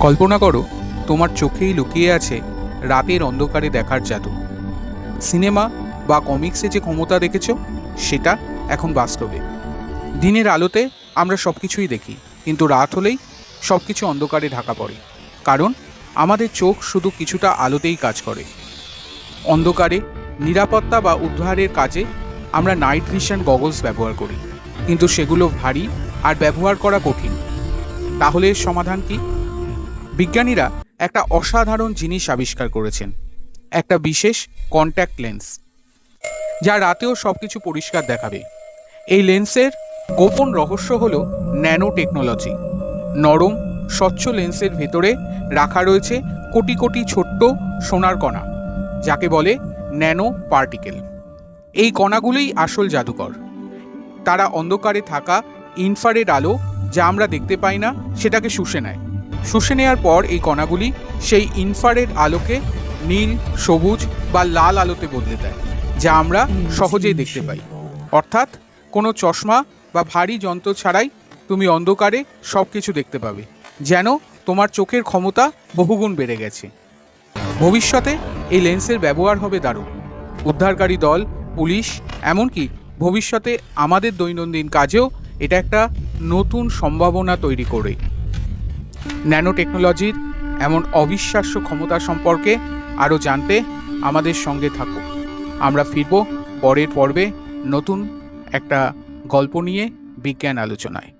কল্পনা করো, তোমার চোখেই লুকিয়ে আছে রাতের অন্ধকারে দেখার জাদু। সিনেমা বা কমিক্সে যে ক্ষমতা দেখেছ, সেটা এখন বাস্তবে। দিনের আলোতে আমরা সব কিছুই দেখি, কিন্তু রাত হলেই সব কিছু অন্ধকারে ঢাকা পড়ে। কারণ আমাদের চোখ শুধু কিছুটা আলোতেই কাজ করে। অন্ধকারে, নিরাপত্তা বা উদ্ধারের কাজে আমরা নাইট ভিশন গগলস ব্যবহার করি। কিন্তু সেগুলো ভারী আর ব্যবহার করা কঠিন। তাহলে সমাধান কি? বিজ্ঞানীরা একটা অসাধারণ জিনিস আবিষ্কার করেছেন, একটা বিশেষ কন্ট্যাক্ট লেন্স যা রাতেও সব কিছু পরিষ্কার দেখাবে। এই লেন্সের গোপন রহস্য হল ন্যানো টেকনোলজি নরম, স্বচ্ছ লেন্সের ভেতরে রাখা রয়েছে কোটি কোটি ছোট্ট সোনার কণা, যাকে বলে ন্যানো পার্টিকেল এই কণাগুলোই আসল জাদুকর। তারা অন্ধকারে থাকা ইনফারেড আলো, যা আমরা দেখতে পাই না, সেটাকে শুষে নেয়। শুষে নেওয়ার পর এই কণাগুলি সেই ইনফারেড আলোকে নীল, সবুজ বা লাল আলোতে বদলে দেয়, যা আমরা সহজেই দেখতে পাই। অর্থাৎ কোনো চশমা বা ভারী যন্ত্র ছাড়াই তুমি অন্ধকারে সব কিছু দেখতে পাবে, যেন তোমার চোখের ক্ষমতা বহুগুণ বেড়ে গেছে। ভবিষ্যতে এই লেন্সের ব্যবহার হবে দারুণ। উদ্ধারকারী দল, পুলিশ, এমনকি ভবিষ্যতে আমাদের দৈনন্দিন কাজেও এটা একটা নতুন সম্ভাবনা তৈরি করে। ন্যানো টেকনোলজির এমন অবিশ্বাস্য ক্ষমতা সম্পর্কে আরও জানতে আমাদের সঙ্গে থাকো। আমরা ফিরব পরের পর্বে নতুন একটা গল্প নিয়ে বিজ্ঞান আলোচনায়।